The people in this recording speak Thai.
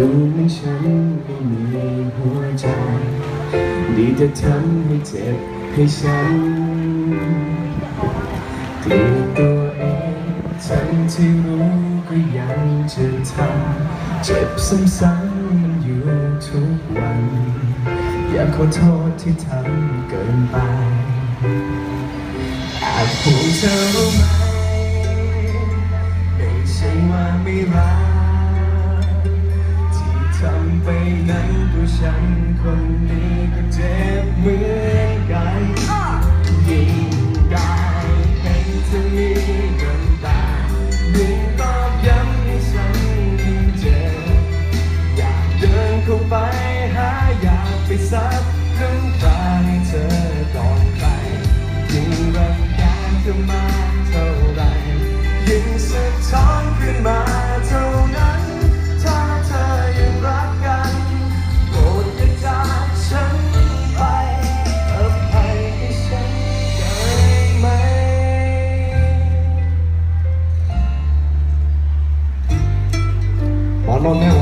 ดูไม่ฉันไม่มีหัวใจ ดีจะทำให้เจ็บให้ฉันเกลียดตัวเองฉันที่รู้ก็ยังจะทำเจ็บซ้ำๆมันอยู่ทุกวัน อยากขอโทษที่ทำเกินไป ผู้ฉันคนนี้ก็เจ็บเหมือน no